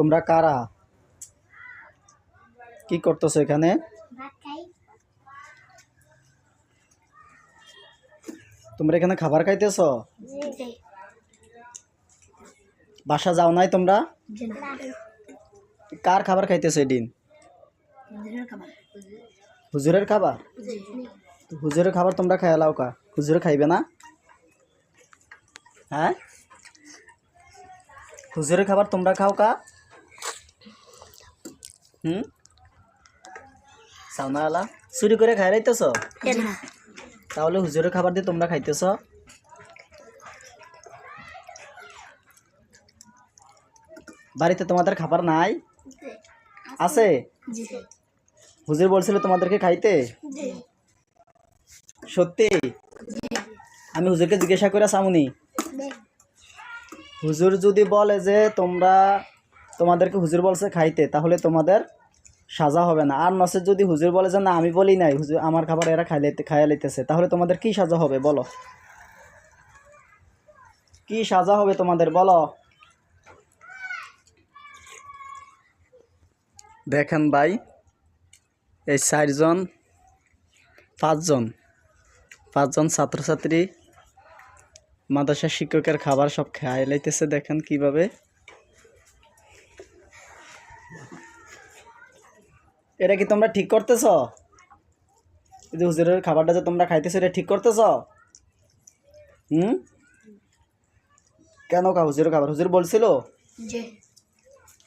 তোমরা কারা? কি করতেছো এখানে? তোমরা এখানে খাবার খাইতেছো? বাসা যাও নাই তোমরা? কার খাবার খাইতেছো এদিন? হুজুরের খাবার? হুজুরের খাবার তোমরা খাই লাও কা। হুজুরে খাইবে না? হ্যাঁ? হুজুরের খাবার তোমরা খাও কা? হুম? সাউনা আলা চুরি করে খাই রাইতেছ তাহলে হুজুরের খাবার দিয়ে তোমরা খাইতেছ? বাড়িতে তোমাদের খাবার নাই? আছে? হুজুর বলছিল তোমাদেরকে খাইতে? সত্যি? আমি হুজুরকে জিজ্ঞাসা করে সামুনি হুজুর যদি বলে যে তোমরা তোমাদেরকে হুজুর বলছে খাইতে, তাহলে তোমাদের সাজা হবে না। আর নসে যদি হুজুর বলে যে, না, আমি বলি নাই, হুজুর, আমার খাবার এরা খাই লাইতে খাইয়া লাইতেছে, তাহলে তোমাদের কি সাজা হবে, বলো? কি সাজা হবে তোমাদের, বলো? দেখেন ভাই, এই চারজন, পাঁচজন পাঁচজন ছাত্রছাত্রী মাদ্রাসা শিক্ষকের খাবার সব খাই লাইতেছে, দেখেন কীভাবে এটা কি তোমরা ঠিক করতেছ? যে হুজুরের খাবারটা যে তোমরা খাইতেছো এটা ঠিক করতেছ? হুম? কেন কা হুজুরের খাবার? হুজুর বলছিল?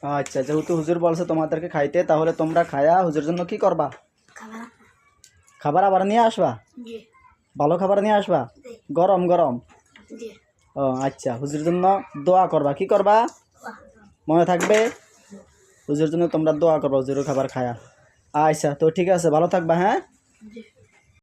আচ্ছা যেহেতু হুজুর বলছে তোমাদেরকে খাইতে তাহলে তোমরা খায়া হুজুর জন্য কি করবা? খাবার খাবার আবার নিয়ে আসবা? ভালো খাবার নিয়ে আসবা? গরম গরম? ও আচ্ছা হুজুর জন্য দোয়া করবা কি করবা? মনে থাকবে? হুজুর জন্য তোমরা দোয়া করবা হুজুরের খাবার খায়া। আচ্ছা তো ঠিক আছে ভালো থাকবা হ্যাঁ? জি।